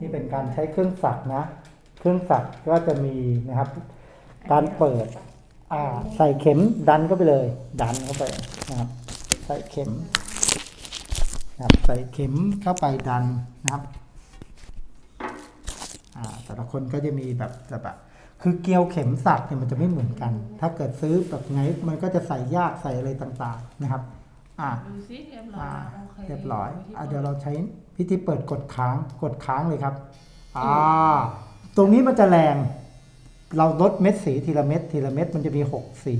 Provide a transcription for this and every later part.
นี่เป็นการใช้เครื่องสักนะ เครื่องสักก็จะมีนะครับ การเปิดอ่าใส่เข็มดันเข้าไปเลย ดันเข้าไปนะครับ ใส่เข็มนะครับใส่เข็มเข้าไปดันนะครับอ่าแต่ละคนก็จะมีแบบแบบคือเกลียวเข็มสักเนี่ยมันจะไม่เหมือนกัน ถ้าเกิดซื้อแบบไงมันก็จะใส่ยากใส่อะไรต่างๆนะครับ อ่าดูสิเรียบร้ออ่ายโอเคเรียบร้อยที่อะเดี๋ยวเราใช้ พิธีเปิดกดค้างกดค้างเลยครับอ่าตรงนี้มันจะแรง เราลดเม็ดสีทีละเม็ดทีละเม็ดมันจะมีหกสี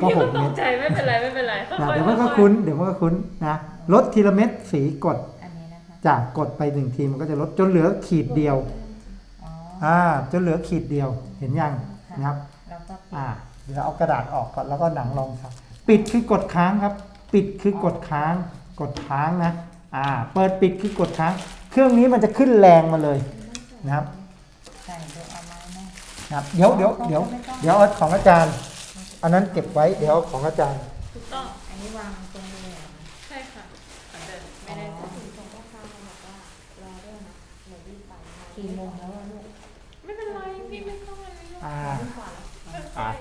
ก็หกตเม็ดกใจไม่เป็นไรไม่เป็นไรค่นะอยๆเดี๋ยวมันก็อยๆคุ้นเดี๋ยวมันก็คุ้นนะลดทีละเม็ดสีกดอันนี้นะคะจากกดไปหนึ่งทีมันก็จะลดจนเหลือขีดเดียวอ๋ออ่าจนเหลือขีดเดียวเห็นยังนะครับแล้วก็ปิดอ่าเดี๋ยวเอากระดาษออกก่อนแล้วก็หนังรองครับ ปิดคือกดค้างครับ ปิดคือกดค้าง กดค้างนะ อ่าเปิดปิดคือกดค้าง เครื่องนี้มันจะขึ้นแรงมาเลยนะครับใส่ดูเอาไม้แม่นะครับ เดี๋ยวเดี๋ยวเดี๋ยวเดี๋ยวเอาของอาจารย์ อันนั้นเก็บไว้เดี๋ยวเอาของอาจารย์ ถูกต้องอันนี้วางตรงนี้เหรอใช่ค่ะอาจจะไม่ได้อ๋อกี่โมงแล้วอะลูกไม่เป็นไรพี่ไม่ต้องอะไรหรอกอ่าค่อ่าอย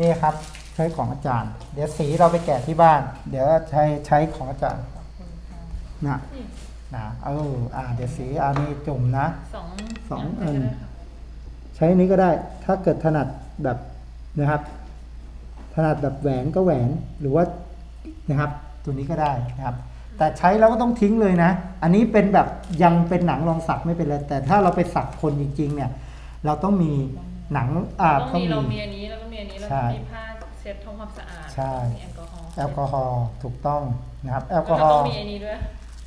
นี่ครับใช้ของอาจารย์ เดี๋ยวสีเราไปแกะที่บ้าน เดี๋ยวใช้ใช้ของอาจารย์ขอบคุณค่ะ นะๆนี่นะเอออ่าเดี๋ยวสีอันนี้จุ่มนะสองสองย่าอันไปก็ได้ค่ะใช้อันนี้ก็ได้ ถ้าเกิดถนัดแบบนะครับ ถนัดแบบแหวนก็แหวนหรือว่านะครับตัวนี้ก็ได้นะครับ แต่ใช้แล้วก็ต้องทิ้งเลยนะ อันนี้เป็นแบบยังเป็นหนังรองสักไม่เป็นไรแต่ถ้าเราไปสักคนจริง ๆ เนี่ย เราต้องมีหนังอ่าต้องต้องมีเรามีมีอันนี้แล้วก็มีอันนี้แล้วใช่ก็มีผ้าเช็ดทำความสะอาดใช่มีแอลกอฮอล์แอลกอฮอล์ถูกต้องนะครับแอลกแล้อวฮก็อต้องล์มีอันนี้ด้วย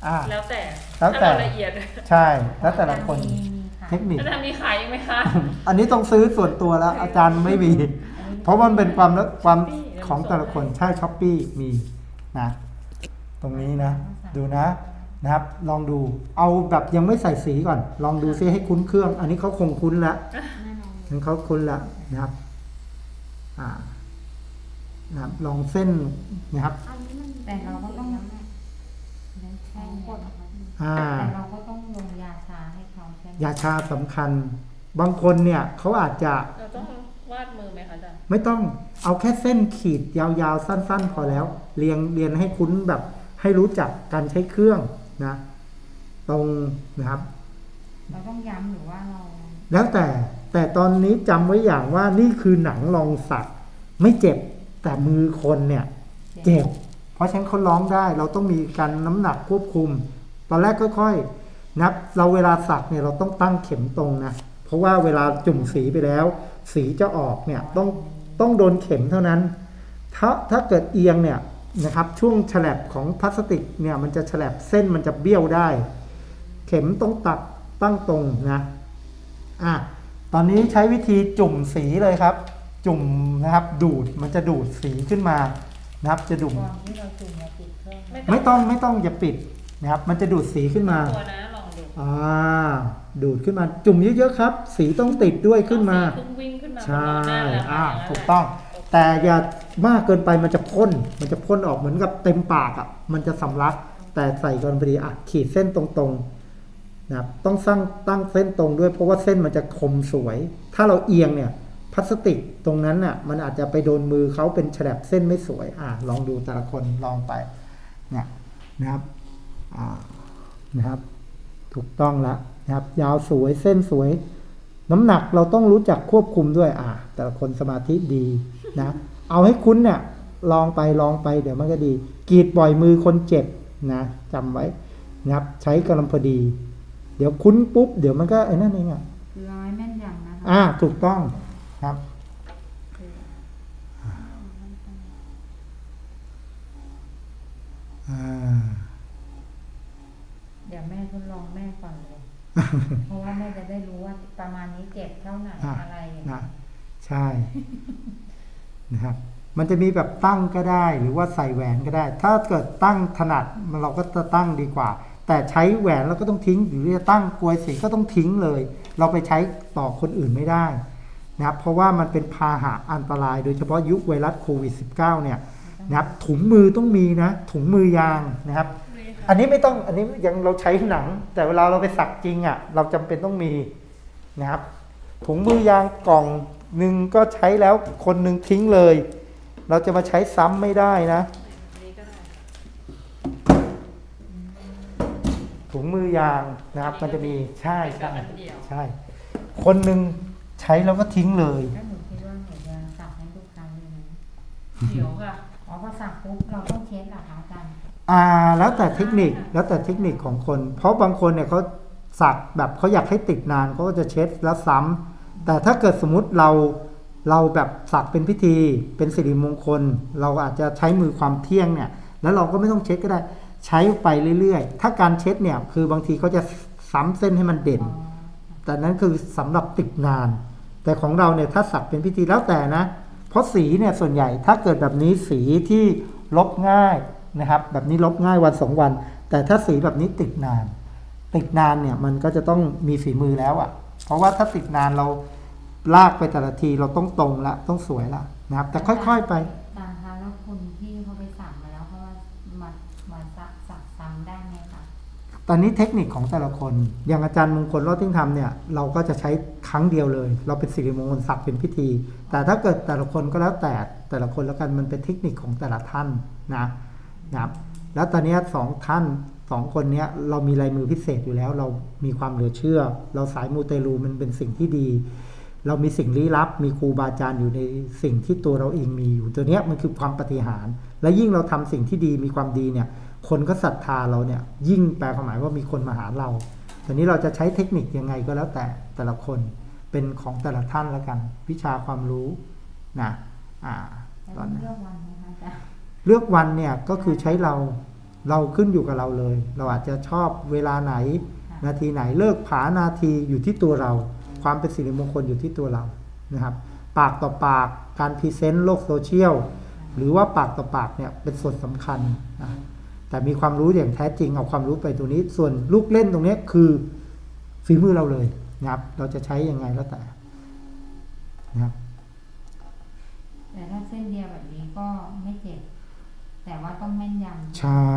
อ่า แล้วแต่แล้วแต่ถ้าเราละเอียดใช่ แล้วแต่ละคนมีมีค่ะ เทคนิค อาจารย์มีขายอีกไหมคะ อันนี้ต้องซื้อส่วนตัวแล้ว อาจารย์ไม่มี เพราะมันเป็นความละความของแต่ละคนใช่ช้อปปี้มีนะตรงนี้นะ ดูนะนะครับ ลองดูเอาแบบยังไม่ใส่สีก่อน ลองดูซิให้คุ้นเครื่อง อันนี้เขาคงคุ้นแล้วงั้นเขาคุ้นแล้วนะครับ อ่า นะครับลองเส้นนะครับแต่เราก็ต้องใช่กด อ่า แต่เราก็ต้องลงยาชาให้เขาใช่ไหมยาชาสำคัญ บางคนเนี่ยเขาอาจจะเราต้องวาดมือไหมคะอาจารย์ไม่ต้องเอาแค่เส้นขีดยาวๆ สั้น ๆ พอแล้ว เรียงเรียนให้คุ้นแบบให้รู้จักการใช้เครื่องนะ ตรงนะครับ เราต้องย้ำหรือว่าเราแล้วแต่แต่ตอนนี้จำไว้อย่างว่านี่คือหนังรองสักไม่เจ็บแต่มือคนเนี่ย เจ็บ เพราะฉะนั้นเขาร้องได้ เราต้องมีการน้ำหนักควบคุม ตอนแรกค่อยๆนับเราเวลาสักเนี่ยเราต้องตั้งเข็มตรงนะเพราะว่าเวลาจุ่มสีไปแล้ว สีจะออกเนี่ยต้องต้องโดนเข็มเท่านั้น ถ้าถ้าเกิดเอียงเนี่ยนะครับช่วงฉลับของพลาสติกเนี่ยมันจะฉลับเส้นมันจะเบี้ยวได้ เข็มต้องตัดตั้งตรงนะอะตอนนี้ใช้วิธีจุ่มสีเลยครับ จุ่มนะครับดูดมันจะดูดสีขึ้นมานะครับจะดุ่มก่อนที่เราจุ่มเราปิดเครื่องไหมไม่ต้องไม่ต้องอย่าปิด นะครับ มันจะดูดสีขึ้นมาตัวนะลองดูอ่าดูดขึ้นมาจุ่มเยอะๆครับ สีต้องติดด้วยขึ้นมาต้องวิ่งขึ้นมาใช่บนหน้าแล้วอ่าย่นั้นถูกต้อง แต่อย่ามากเกินไปมันจะพ่นมันจะพ่นออกเหมือนกับเต็มปากอะมันจะสำลัก แต่ใส่ก่อนพอดีอะขีดเส้นตรงๆนะครับต้องสร้างตั้งเส้นตรงด้วย เพราะว่าเส้นมันจะคมสวย ถ้าเราเอียงเนี่ยพลาสติกตรงนั้นน่ะมันอาจจะไปโดนมือเขาเป็นฉลับเส้นไม่สวยอะลองดูแต่ละคนลองไปเนี่ยนะครับอ่า นะครับ ถูกต้องแล้วนะครับ ยาวสวยเส้นสวย น้ำหนักเราต้องรู้จักควบคุมด้วยอ่าแต่ละคนสมาธิดีนะ เอาให้คุ้นเนี่ยลองไปลองไปเดี๋ยวมันก็ดีกรีดปล่อยมือคนเจ็บนะจำไว้นะครับใช้กำลังพอดี เดี๋ยวคุ้นปุ๊บ เดี๋ยวมันก็ไอ้นั่นเองอะร้อยแม่นยำนะคะอ่าถูกต้องครับอ่าเดี๋ยวแม่ทดลองแม่ก่อนเลย เพราะว่าแม่จะได้รู้ว่าประมาณนี้เจ็บเท่าไหร่อะอะไรอย่างนะเงี้ยใช่นะครับมันจะมีแบบตั้งก็ได้หรือว่าใส่แหวนก็ได้ ถ้าเกิดตั้งถนัดมันเราก็จะตั้งดีกว่า แต่ใช้แหวนเราก็ต้องทิ้ง หรือจะตั้งกลวยสีก็ต้องทิ้งเลย เราไปใช้ต่อคนอื่นไม่ได้นะครับเพราะว่ามันเป็นพาหะอันตราย โดยเฉพาะยุคไวรัสโควิด -19 เนี่ยนะครับถุงมือต้องมีนะถุงมือยางนะครับมีค อันนี้ไม่ต้องอันนี้ยังเราใช้หนัง แต่เวลาเราไปสักจริงอะ เราจำเป็นต้องมีนะครับ ถุงมือยางกล่องหนึ่งก็ใช้แล้วคนหนึ่งทิ้งเลย เราจะมาใช้ซ้ำไม่ได้นะอันนี้ก็ได้ค่ะถุงมือยางนะครับ มันจะมีใช่ใช่แบบอันเดียวใช่ คนหนึ่งใช้แล้วก็ทิ้งเลยถ้าหนูคิดว่าหนูจะสักให้ลูกค้าเลยไหมเดี๋ยวค่ะ อ๋อพอสักปุ๊บเราต้องเช็ดเหรอคะอาจารย์อ่าแล้วแต่เทคนิคแล้วแต่เทคนิคของคน เพราะบางคนเนี่ยเขาสักแบบเขาอยากให้ติดนานเขาก็จะเช็ดแล้วซ้ำแต่ถ้าเกิดสมมุติเราเราแบบสักเป็นพิธีเป็นสิริมงคล เราอาจจะใช้มือความเที่ยงเนี่ย แล้วเราก็ไม่ต้องเช็ดก็ได้ใช้ไปเรื่อยๆ ถ้าการเช็ดเนี่ยคือบางทีเขาจะซ้ำเส้นให้มันเด่นอ๋อแต่นั้นคือสำหรับติดนาน แต่ของเราเนี่ยถ้าสักเป็นพิธีแล้วแต่นะ เพราะสีเนี่ยส่วนใหญ่ถ้าเกิดแบบนี้สีที่ลบง่ายนะครับ แบบนี้ลบง่ายวันสองวัน แต่ถ้าสีแบบนี้ติดนาน ติดนานเนี่ยมันก็จะต้องมีฝีมือแล้วอะ่ะ เพราะว่าถ้าติดนานเราลากไปแต่ละทีเราต้องตรงละต้องสวยละนะครับ แต่ค่อย ๆไป ตอนนี้เทคนิคของแต่ละคน อย่างอาจารย์มงคลรอดทิ้งทำเนี่ยเราก็จะใช้ครั้งเดียวเลย เราเป็นสิริมงคลศักดิ์เป็นพิธี แต่ถ้าเกิดแต่ละคนก็แล้วแต่แต่ละคนแล้วกันมันเป็นเทคนิคของแต่ละท่านนะนะครับแล้วตอนนี้สองท่านสองคนเนี้ยเรามีลายมือพิเศษอยู่แล้ว เรามีความเหลือเชื่อ เราสายมูเตลูมันเป็นสิ่งที่ดี เรามีสิ่งลี้ลับ มีครูบาอาจารย์อยู่ในสิ่งที่ตัวเราเองมีอยู่ตัวเนี้ยมันคือความปฏิหาร และยิ่งเราทำสิ่งที่ดีมีความดีเนี่ย คนก็ศรัทธาเราเนี่ย ยิ่งแปลความหมายว่ามีคนมาหาเราตอนนี้เราจะใช้เทคนิคยังไงก็แล้วแต่แต่ละคนเป็นของแต่ละท่านแล้วกัน วิชาความรู้นะอ่าแล้วตอนนั้นเลือกวันไหมคะอาจารย์เลือกวันเนี่ยก็คือใช้เราเราขึ้นอยู่กับเราเลย เราอาจจะชอบเวลาไหนค่ะนาทีไหนเลิกผานาทีอยู่ที่ตัวเรา ความเป็นสิริมงคลอยู่ที่ตัวเรานะครับ ปากต่อปากการพรีเซนต์โลกโซเชียลหรือว่าปากต่อปากเนี่ยเป็นส่วนสำคัญนะ แต่มีความรู้อย่างแท้จริงเอาความรู้ไปตรงนี้ ส่วนลูกเล่นตรงเนี้ยคือฝีมือเราเลยนะครับ เราจะใช้ยังไงแล้วแต่นะครับแต่ถ้าเส้นเดียวแบบนี้ก็ไม่เจ็บแต่ว่าต้องแม่นยำใช่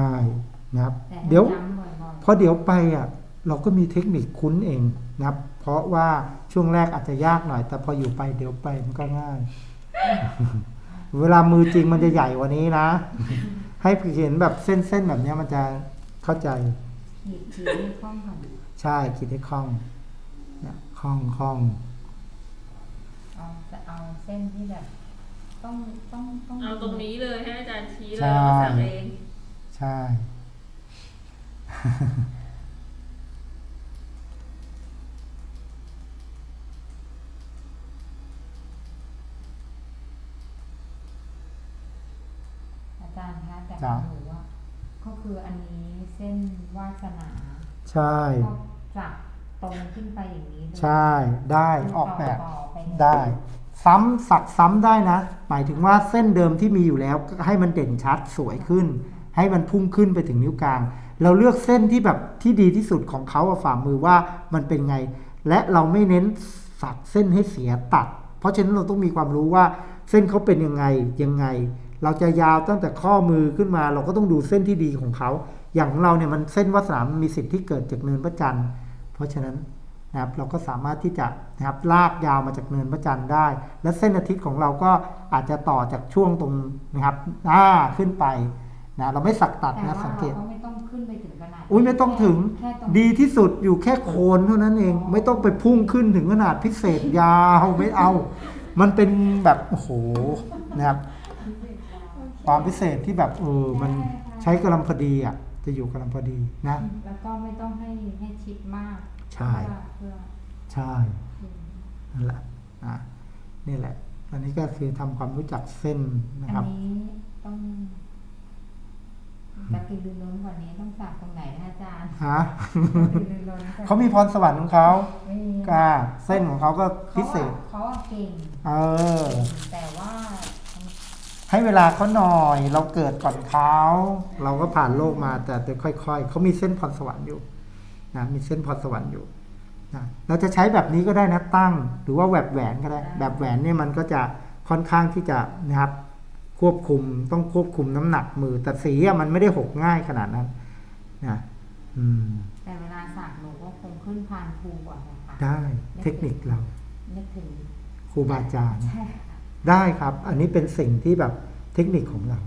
นะครับแต่เดี๋ยวถ้าย้ำบ่อยเพราะเดี๋ยวไปอะ เราก็มีเทคนิคคุ้นเองนะครับ เพราะว่าช่วงแรกอาจจะยากหน่อย แต่พออยู่ไปเดี๋ยวไปมันก็ง่าย เวลามือจริงมันจะใหญ่กว่านี้นะ ให้เห็นแบบเส้นๆแบบเนี้ยมันจะเข้าใจๆขีดขีดให้คล่องก่อนใช่คิดให้คล่องเนี่ยคล่องคล่องเอาจะเอาเส้นที่แบบต้องต้องต้องเอาตรงนี้เลยให้อาจารย์ชี้เลยใช่เราสั่งเองใช่ อาจารย์คะแต่ จ้ะ หนูว่าก็คืออันนี้เส้น วาสนาใช่ ก็จับตรงขึ้นไปอย่างนี้เลยใช่ได้ออกแบบต่ๆปเลยได้ ซ้ำสักซ้ำได้นะ หมายถึงว่าเส้นเดิมที่มีอยู่แล้วก็ให้มันเด่นชัดสวยขึ้น ให้มันพุ่งขึ้นไปถึงนิ้วกลาง เราเลือกเส้นที่แบบที่ดีที่สุดของเขาอะฝ่ามือว่ามันเป็นไง และเราไม่เน้นสักเส้นให้เสียตัด เพราะฉะนั้นเราต้องมีความรู้ว่าเส้นเขาเป็นยังไงยังไง เราจะยาวตั้งแต่ข้อมือขึ้นมา เราก็ต้องดูเส้นที่ดีของเขา อย่างของเราเนี่ยมันเส้นวาสนามันมีสิทธิ์ที่เกิดจากเนินพระจันทร์ เพราะฉะนั้นนะครับเราก็สามารถที่จะนะครับลากยาวมาจากเนินพระจันทร์ได้ และเส้นอาทิตย์ของเราก็อาจจะต่อจากช่วงตรงนะครับหน้าขึ้นไปนะเราไม่สักตัดแต่นะว่าสังเกตเราก็ไม่ต้องขึ้นไปถึงขนาดอุ้ยไม่ต้องถึงแค่ตรงดีที่สุดอยู่แค่โคนเท่านั้นเอง ไม่ต้องไปพุ่งขึ้นถึงขนาดพิเศษยาวไม่เอา มันเป็นแบบโอ้โหนะครับความพิเศษที่แบบเออมันใช้กำลังพอดีอะ จะอยู่กำลังพอดีนะ แล้วก็ไม่ต้องให้ให้ชิดมากใช่ เพื่อใช่นั่นแหละอะนี่แหละอันนี้ก็คือทำความรู้จักเส้นนะอันครับนี้ต้องกระตือรือร้นกว่านี้ต้องสักตรงไหนนะอาจารย์ฮะ กระตือรือร้นเขามีพรสวรรค์ของเขาไม่มีก็เส้นของเขาก็พิเศษ เขาอะเก่ง เออ แต่ว่า ให้เวลาเขาหน่อย เราเกิดก่อนเขาเราก็ผ่านโลกมาแต่แต่ค่อย ๆเขามีเส้นพรสวรรค์อยู่นะมีเส้นพรสวรรค์อยู่นะเราจะใช้แบบนี้ก็ได้นะตั้ง หรือว่าแบบแหวนก็ได้ แบบแหวนเนี่ยมันก็จะค่อนข้างที่จะนะครับ ควบคุมต้องควบคุมน้ำหนักมือ แต่สีอะมันไม่ได้หกง่ายขนาดนั้นนะอืมแต่เวลาสักหนูก็คงขึ้นพานครูก่อนนะคะได้เทคนิคเรานึกถึงครูบาอาจารย์ใช่ค่ะ ได้ครับ อันนี้เป็นสิ่งที่แบบเทคนิคของเรา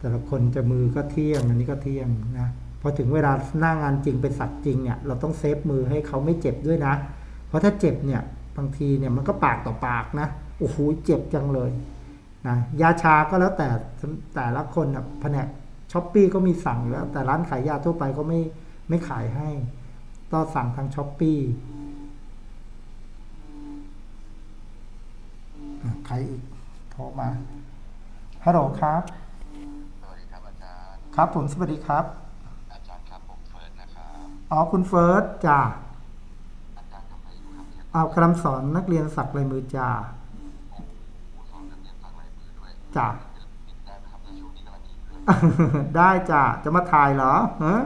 แต่ละคนจะมือก็เที่ยง อันนี้ก็เที่ยงนะพอถึงเวลาหน้างานจริงไปสัตว์จริงเนี่ยเราต้องเซฟมือให้เขาไม่เจ็บด้วยนะ เพราะถ้าเจ็บเนี่ยบางทีเนี่ยมันก็ปากต่อปากนะโอ้โหเจ็บจังเลยนะยาชาก็แล้วแต่แต่ละคนนะแผนกช้อปปี้ก็มีสั่งแล้ว แต่ร้านขายยาทั่วไปก็ไม่ไม่ขายให้ ต้องสั่งทางช้อปปี้ ใครอีกโทรมาฮัลโหลครับ สวัสดีครับอาจารย์ ครับผมสวัสดีครับ อาจารย์ครับผมเฟิร์สนะครับ อ๋อคุณเฟิร์สจ้าอาจารย์ทำอะไรอยู่ครับเนี่ยเอากำลังสอนนักเรียนสักลายมือจ้าผู้สอนนักเรียนสักลายมือด้วยจ้ะเดี๋ยวปิดได้ไหมครับในช่วงนี้กำลังอินเลยได้จ้าจะมาถ่ายเหรอฮะ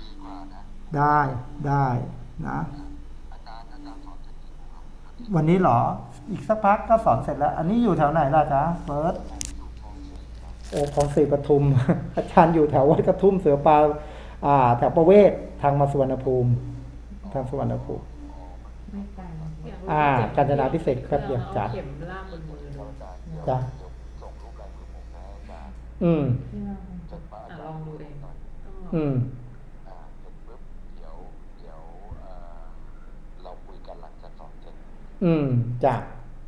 ดีกว่านะ ได้ได้นะ อาจารย์อาจารย์สอนเทคนิคผมครับวันนี้เหรอ อีกสักพักก็สอนเสร็จแล้ว อันนี้อยู่แถวไหนล่ะจ๊ะเฟิร์สอยู่คลองสี่ครับโอ้ของศรีปทุม อาจารย์อยู่แถววัดกระทุ่มเสือปลาอ่า แถวประเวศทางมาสุวรรณภูมิ ทางสุวรรณภูมิ ไม่ไกลอ่ากาญจนาพิเศษกครับเดี๋ยวจ้ะ เข็มล่ามบนมือเลยอาจารย์เดี๋ยวจ้ะเดี๋ยวส่งรูปลายมือผมให้อาจารย์อืมที่เราจดมาอาอะจารย์ลองดูเองหน่อยต้องลองอืมอ่าเสร็จปุ๊บเดี๋ยวเดี๋ยวเอ่อเราคุยกันหลังจากสอนเสร็จอืมจ้ะ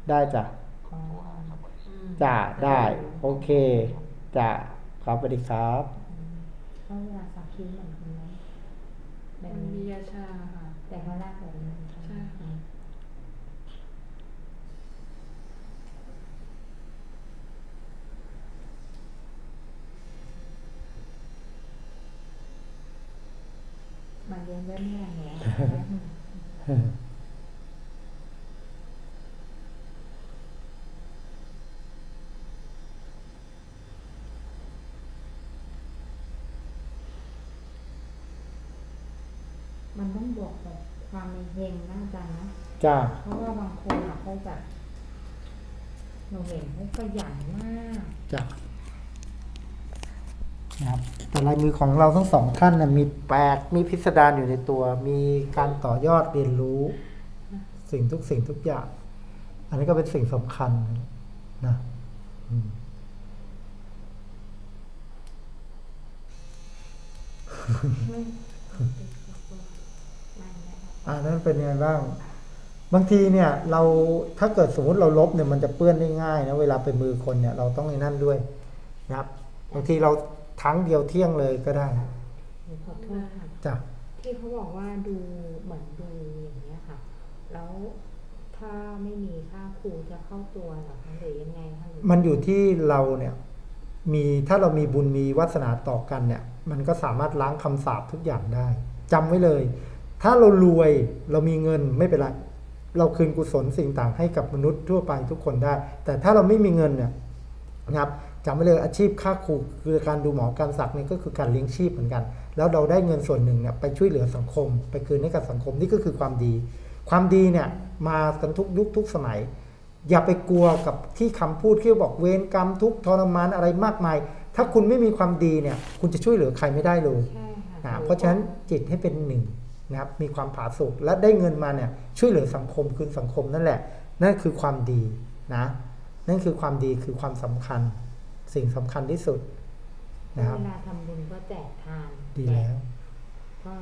ได้จ้ะผมโทรหาครับวันนี้อืมจ้ะได้โอเคจ้ะครับสวัสดีครับก็เวลาสักคิ้วเหมือนกันไหมแบเป็บนนี้วิยาชาค่ะ แต่เขาลากแบบนี้ใช่ค่ะมาเรียนเรื่องแม่เนี่ย มันต้องบวกกับความมี เฮงนะอาจารย์นะจ้าเพราะว่าบางคนอะเขาแบบเราเห็นเขาขยันมากจ้ะนะครับแต่ลายมือของเราทั้งสองท่านนะมีแปลกมีพิสดารอยู่ในตัว มีการต่อยอดเรียนรู้ สิ่งทุกสิ่งทุกอย่าง อันนี้ก็เป็นสิ่งสำคัญนะอืมไม่ไม่ไม่ อ่านั้นเป็นยังไงบ้าง บางทีเนี่ยเราถ้าเกิดสมมติเราลบเนี่ยมันจะเปื้อนได้ง่ายนะเวลาไปมือคนเนี่ยเราต้องในนั่นด้วยนะครับบางทีเราทั้งเดียวเที่ยงเลยก็ได้หนูขอโทษค่ะจ้ะที่เขาบอกว่าดูเหมือนดูอย่างเงี้ยค่ะ แล้วถ้าไม่มีค่าครูจะเข้าตัวเหรอคะหรือยังไงคะหรือมันอยู่ที่เราเนี่ยมีถ้าเรามีบุญมีวาสนาต่อกันเนี่ย มันก็สามารถล้างคำสาปทุกอย่างได้จำไว้เลย ถ้าเรารวยเรามีเงินไม่เป็นไร เราคืนกุศลสิ่งต่างให้กับมนุษย์ทั่วไปทุกคนได้ แต่ถ้าเราไม่มีเงินเนี่ยนะครับจำไว้เลยอาชีพค่าครูคือการดูหมอการสักเนี่ยก็คือการเลี้ยงชีพเหมือนกัน แล้วเราได้เงินส่วนหนึ่งเนี่ยไปช่วยเหลือสังคม ไปคืนให้กับสังคมนี่ก็คือความดี ความดีเนี่ยมากันทุกยุคทุกสมัย อย่าไปกลัวกับที่คำพูดที่บอกเวรกรรมทุกข์ทรมานอะไรมากมาย ถ้าคุณไม่มีความดีเนี่ยคุณจะช่วยเหลือใครไม่ได้เลยใช่ค่ะนะเพราะฉะนั้นจิตให้เป็นหนึ่ง นะครับมีความผาสุกและได้เงินมาเนี่ยช่วยเหลือสังคมคืนสังคมนั่นแหละ นั่นคือความดีนะนั่นคือความดีคือความสำคัญ สิ่งสำคัญที่สุดนะครับเวลาทำบุญก็แจกทานดีแล้ว ก็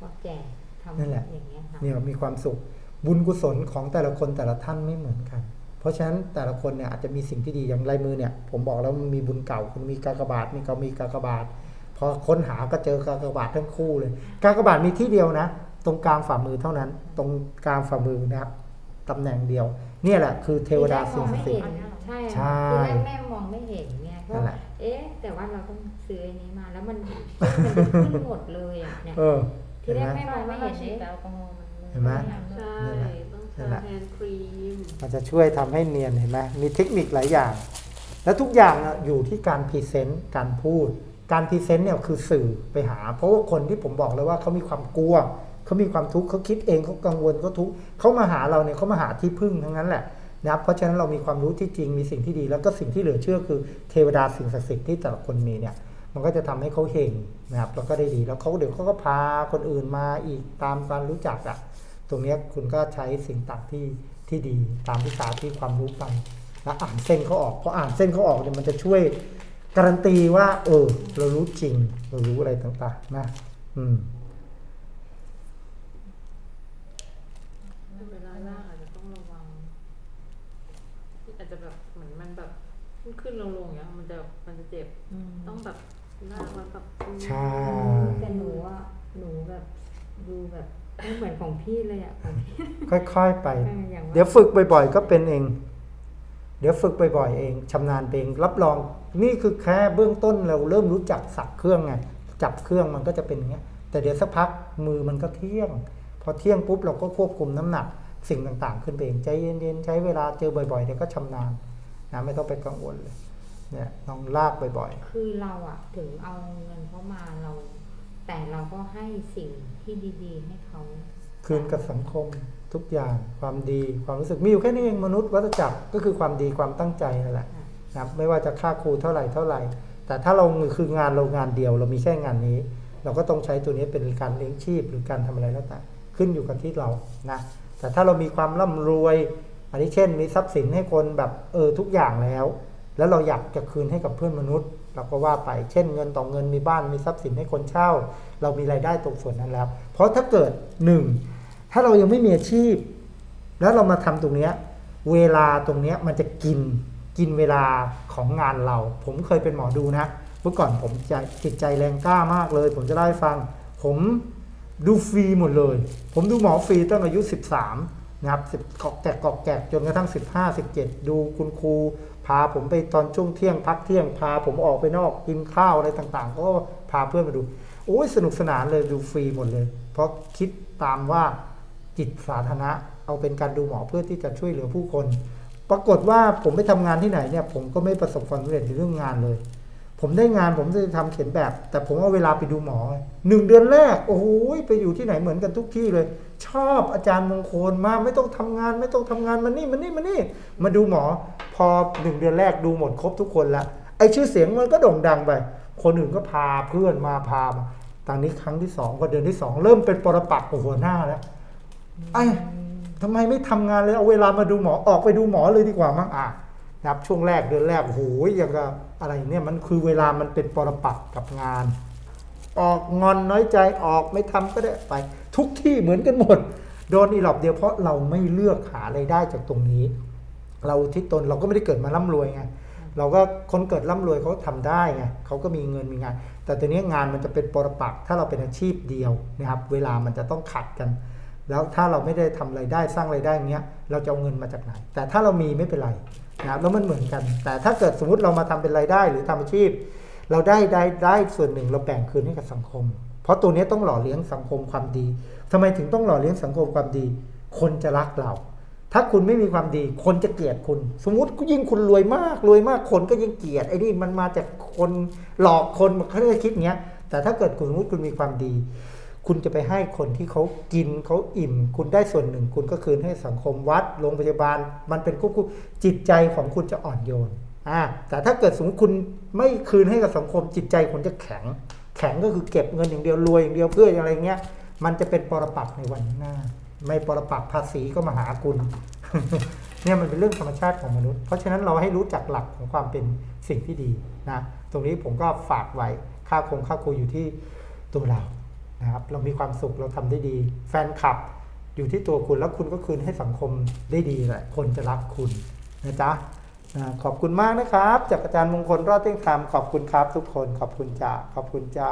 ก็แจกทำนั่นแหละอย่างเงี้ยค่ะเนี่ยมีความสุข บุญกุศลของแต่ละคนแต่ละท่านไม่เหมือนกัน เพราะฉะนั้นแต่ละคนเนี่ยอาจจะมีสิ่งที่ดีอย่างลายมือเนี่ย ผมบอกแล้วมันมีบุญเก่าคุณมีกากบาทมีก็มีกากบาท พอค้นหาก็เจอกากบาททั้งคู่เลย กากบาทมีที่เดียวนะ ตรงกลางฝ่ามือเท่านั้น ตรงกลางฝ่ามือนะครับตำแหน่งเดียว เนี่ยแหละคือเทวดาทีสิ่งแรกมศัอกงดิ์ไม่สิทเห็ธิ์นใช่ใช่ค่ะทีแรกแม่มองไม่เห็นเนี่ยก็นั่นแหละเอ๊ะ แต่ว่าเราต้องซื้ออันนี้มาแล้วมันมันขึ้นหมดเลยอะเนี่ยเออทีเห็นแรไหมกแม่มองไม่เห็นฉีดเอ๊ะแอลกอฮอล์มันเห็นไหมใช่นั่นแหละต้องนั่ทานแหละแทนครีมมันจะช่วยทำให้เนียนเห็นไหมมีเทคนิคหลายอย่าง และทุกอย่างน่ะอยู่ที่การพรีเซนต์การพูด การพรีเซนต์เนี่ยคือสื่อไปหา เพราะว่าคนที่ผมบอกเลยว่าเขามีความกลัวเขามีความทุกข์เขาคิดเองเขากังวลเขาทุกข์เขามาหาเราเนี่ยเขามาหาที่พึ่งทั้งนั้นแหละนะครับเพราะฉะนั้นเรามีความรู้ที่จริงมีสิ่งที่ดี แล้วก็สิ่งที่เหลือเชื่อคือเทวดาสิ่งศักดิ์สิทธิ์ที่แต่ละคนมีเนี่ยมันก็จะทำให้เขาเฮงนะครับแล้วก็ได้ดีแล้วเขาเดี๋ยวเขาก็พาคนอื่นมาอีกตามการรู้จักอะตรงนี้คุณก็ใช้สิ่งต่างที่ที่ดีตามวิชาที่ความรู้ไปแล้วอ่านเส้นเขาออกพออ่านเส้นเขาออกเนี่ยมันจะช่วย การันตีว่า เออ เรารู้จริง เรารู้อะไรต่างๆ นะ อืมเวลาลากอาจจะต้องระวังอาจจะแบบเหมือนมันแบบขึ้นขึ้นลงลงอย่างเงี้ยมันจะมันจะเจ็บอืมต้องแบบลากแล้วแบบใช่แต่หนูอะหนูแบบดูแบบไม่เหมือนของพี่เลยอะของพี่ค่อยๆไปเอออย่างว่าเดี๋ยวฝึกบ่อยๆ ก็เป็นเองเดี๋ยวฝึกบ่อยๆเองชำนาญไปเองรับรอง นี่คือแค่เบื้องต้นเราเริ่มรู้จักสับเครื่องไงจับเครื่องมันก็จะเป็นอย่างเงี้ยแต่เดี๋ยวสักพักมือมันก็เที่ยง พอเที่ยงปุ๊บเราก็ควบคุมน้ำหนัก สิ่งต่างๆ ขึ้นไปเองใจเย็นๆใช้เวลาเจอบ่อยๆเดี๋ยวก็ชำนาญนะไม่ต้องไปกังวลเลยเนี่ยลองลากบ่อยคือเราอะถึงเอาเงินเขามาเรา แต่เราก็ให้สิ่งที่ดี ๆ ให้เขาๆคืนกับสังคม ทุกอย่างความดีความรู้สึกมีอยู่แค่นี้เองมนุษย์วัฏจักรก็คือความดีความตั้งใจนั่นแหละนะครับไม่ว่าจะค่าครูเท่าไหร่เท่าไหร่ แต่ถ้าเราคืองานเรางานเดียว เรามีแค่งานนี้ เราก็ต้องใช้ตัวนี้เป็นการเลี้ยงชีพหรือการทำอะไรแล้วแต่ขึ้นอยู่กับที่เรานะแต่ถ้าเรามีความร่ำรวย อันนี้เช่น มีทรัพย์สินให้คนแบบเออทุกอย่างแล้ว แล้วเราอยากจะคืนให้กับเพื่อนมนุษย์ เราก็ว่าไปเช่น เงินต่อเงินมีบ้านมีทรัพย์สินให้คนเช่า เรามีรายได้ตรงส่วนนั้นแล้ว เพราะถ้าเกิดหนึ่ง ถ้าเรายังไม่มีอาชีพ แล้วเรามาทำตรงเนี้ยเวลาตรงเนี้ยมันจะกินกินเวลาของงานเรา ผมเคยเป็นหมอดูนะเมื่อก่อนผมใจจิตใจแรงกล้ามากเลย ผมจะเล่าให้ฟัง ผมดูฟรีหมดเลย ผมดูหมอฟรีตั้งอายุ 13นะครับสิบกอกแกกกอกแกกจนกระทั่ง 15 17 ดูคุณครูพาผมไปตอนช่วงเที่ยงพักเที่ยงพาผมออกไปนอกกินข้าวอะไรต่างๆ ก็พาเพื่อนมาดูโอ้ยสนุกสนานเลยดูฟรีหมดเลย เพราะคิดตามว่า จิตสาธารณะ เอาเป็นการดูหมอเพื่อที่จะช่วยเหลือผู้คน ปรากฏว่าผมไปทำงานที่ไหนเนี่ย ผมก็ไม่ประสบความสำเร็จในเรื่องงานเลย ผมได้งานผมจะทำเขียนแบบ แต่ผมเอาเวลาไปดูหมอหนึ่งเดือนแรก โอ้โหไปอยู่ที่ไหนเหมือนกันทุกที่เลย ชอบอาจารย์มงคลมากไม่ต้องทำงาน ไม่ต้องทำงานมานี่มานี่มานี่ มาดูหมอ พอหนึ่งเดือนแรกดูหมดครบทุกคนละไอชื่อเสียงมันก็โด่งดังไป คนอื่นก็พาเพื่อนมาพามาตอนนี้ครั้งที่สองพอเดือนที่สองเริ่มเป็นปรปักษ์กับหัวหน้าแล้ว ไอ้ทำไมไม่ทำงานเลยเอาเวลามาดูหมอออกไปดูหมอเลยดีกว่ามั้งอะนะครับช่วงแรกเดือนแรกโอ้โหอย่างกับอะไรเนี่ยมันคือเวลามันเป็นปรปักกับงาน ออกงอนน้อยใจออกไม่ทำก็ได้ไป ทุกที่เหมือนกันหมด โดนอีหลอบเดียวเพราะเราไม่เลือกหาไรายได้จากตรงนี้ เราที่ตนเราก็ไม่ได้เกิดมาร่ำรวยไงเราก็คนเกิดร่ำรวยเขาทำได้ไงเขาก็มีเงินมีงาน แต่ตัวนี้งานมันจะเป็นปรปักถ้าเราเป็นอาชีพเดียวนะครับ เวลามันจะต้องขัดกัน แล้วถ้าเราไม่ได้ทำไรายได้สร้างไรายได้อย่างเงี้ยเราจะเอาเงินมาจากไหน แต่ถ้าเรามีไม่เป็นไรนะครับแล้วมันเหมือนกัน แต่ถ้าเกิดสมมติเรามาทำเป็นรายได้หรือทำอาชีพ เราได้ได้ได้ส่วนหนึ่งเราแบ่งคืนให้กับสังคม เพราะตัวนี้ต้องหล่อเลี้ยงสังคมความดีทำไมถึงต้องหล่อเลี้ยงสังคมความดี คนจะรักเรา ถ้าคุณไม่มีความดี คนจะเกลียดคุณ สมมติยิ่งคุณรวยมากรวยมากคนก็ยิ่งเกลียดไอ้นี่มันมาจากคนหลอกคนเขาจะคิดเงี้ยแต่ถ้าเกิดคุณสมมติคุณมีความดี คุณจะไปให้คนที่เขากินเขาอิ่ม คุณได้ส่วนหนึ่ง คุณก็คืนให้สังคมวัดโรงพยาบาล มันเป็นควบคู่จิตใจของคุณจะอ่อนโยนอ่าแต่ถ้าเกิดสมมติคุณไม่คืนให้กับสังคมจิตใจคุณจะแข็ง แข็งก็คือเก็บเงินอย่างเดียวรวยอย่างเดียวเพื่ออะไรเงี้ย มันจะเป็นปรปักในวันหน้า ไม่ปรปักภาษีก็มาหาคุณเนี่ยมันเป็นเรื่องธรรมชาติของมนุษย์ เพราะฉะนั้นเราให้รู้จักหลักของความเป็นสิ่งที่ดีนะ ตรงนี้ผมก็ฝากไว้ ค่าคงค่าครูอยู่ที่ตัวเรา นะครับเรามีความสุขเราทำได้ดี แฟนคลับอยู่ที่ตัวคุณแล้วคุณก็คืนให้สังคมได้ดีแหละคนจะรักคุณนะจ๊ะนะขอบคุณมากนะครับ จากอาจารย์มงคลรอดเที่ยงธรรมขอบคุณครับทุกคนขอบคุณจ้าขอบคุณจ้า